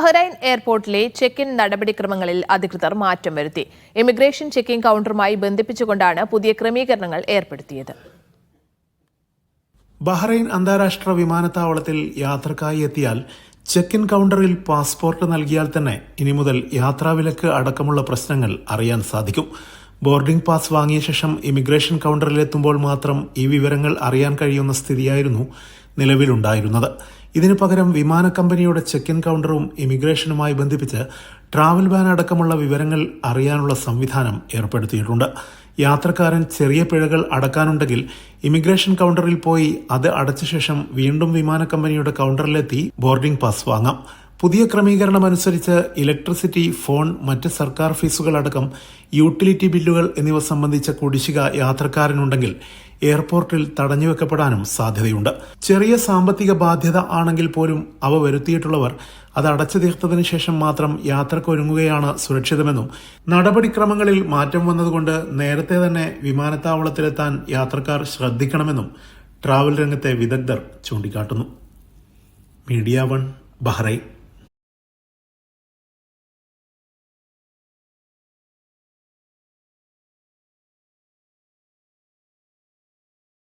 Bahrain എയർപോർട്ടിലെ check in നടപടിക്രമങ്ങളിൽ അധികൃതർ മാറ്റം വരുത്തി. ഇമിഗ്രേഷൻ ചെക്കിംഗ് കൗണ്ടറുമായി ബന്ധിപ്പിച്ചുകൊണ്ടാണ് പുതിയ ക്രമീകരണങ്ങൾ ഏർപ്പെടുത്തിയത്. ബഹ്റൈൻ അന്താരാഷ്ട്ര വിമാനത്താവളത്തിൽ യാത്രക്കായി എത്തിയാൽ ചെക്ക് ഇൻ കൗണ്ടറിൽ പാസ്പോർട്ട് നൽകിയാൽ തന്നെ ഇനി മുതൽ യാത്രാവിലക്ക് അടക്കമുള്ള പ്രശ്നങ്ങൾ അറിയാൻ സാധിക്കും. ബോർഡിംഗ് പാസ് വാങ്ങിയ ശേഷം ഇമിഗ്രേഷൻ കൗണ്ടറിലെത്തുമ്പോൾ മാത്രം ഈ വിവരങ്ങൾ അറിയാൻ കഴിയുന്ന സ്ഥിതിയായിരുന്നു നിലവിലുണ്ടായിരുന്നത്. ഇതിനു പകരം വിമാന കമ്പനിയുടെ ചെക്ക് ഇൻ കൗണ്ടറും ഇമിഗ്രേഷനുമായി ബന്ധിപ്പിച്ച് ട്രാവൽ ബാൻ അടക്കമുള്ള വിവരങ്ങൾ അറിയാനുള്ള സംവിധാനം ഏർപ്പെടുത്തിയിട്ടുണ്ട്. യാത്രക്കാരൻ ചെറിയ പിഴകൾ അടക്കാനുണ്ടെങ്കിൽ ഇമിഗ്രേഷൻ കൗണ്ടറിൽ പോയി അത് അടച്ച ശേഷം വീണ്ടും വിമാന കമ്പനിയുടെ കൗണ്ടറിലെത്തി ബോർഡിംഗ് പാസ് വാങ്ങാം. പുതിയ ക്രമീകരണം അനുസരിച്ച് ഇലക്ട്രിസിറ്റി ഫോൺ മറ്റ് സർക്കാർ ഫീസുകൾ അടക്കം യൂട്ടിലിറ്റി ബില്ലുകൾ എന്നിവ സംബന്ധിച്ച കുടിശ്ശിക യാത്രക്കാരനുണ്ടെങ്കിൽ എയർപോർട്ടിൽ തടഞ്ഞുവെക്കപ്പെടാനും സാധ്യതയുണ്ട്. ചെറിയ സാമ്പത്തിക ബാധ്യത ആണെങ്കിൽ പോലും അവ വരുത്തിയിട്ടുള്ളവർ അത് അടച്ചു തീർത്തതിനു ശേഷം മാത്രം യാത്രക്കൊരുങ്ങുകയാണ് സുരക്ഷിതമെന്നും നടപടിക്രമങ്ങളിൽ മാറ്റം വന്നതുകൊണ്ട് നേരത്തെ തന്നെ വിമാനത്താവളത്തിലെത്താൻ യാത്രക്കാർ ശ്രദ്ധിക്കണമെന്നും ട്രാവൽ രംഗത്തെ വിദഗ്ധർ ചൂണ്ടിക്കാട്ടുന്നു. Media one Bahrain.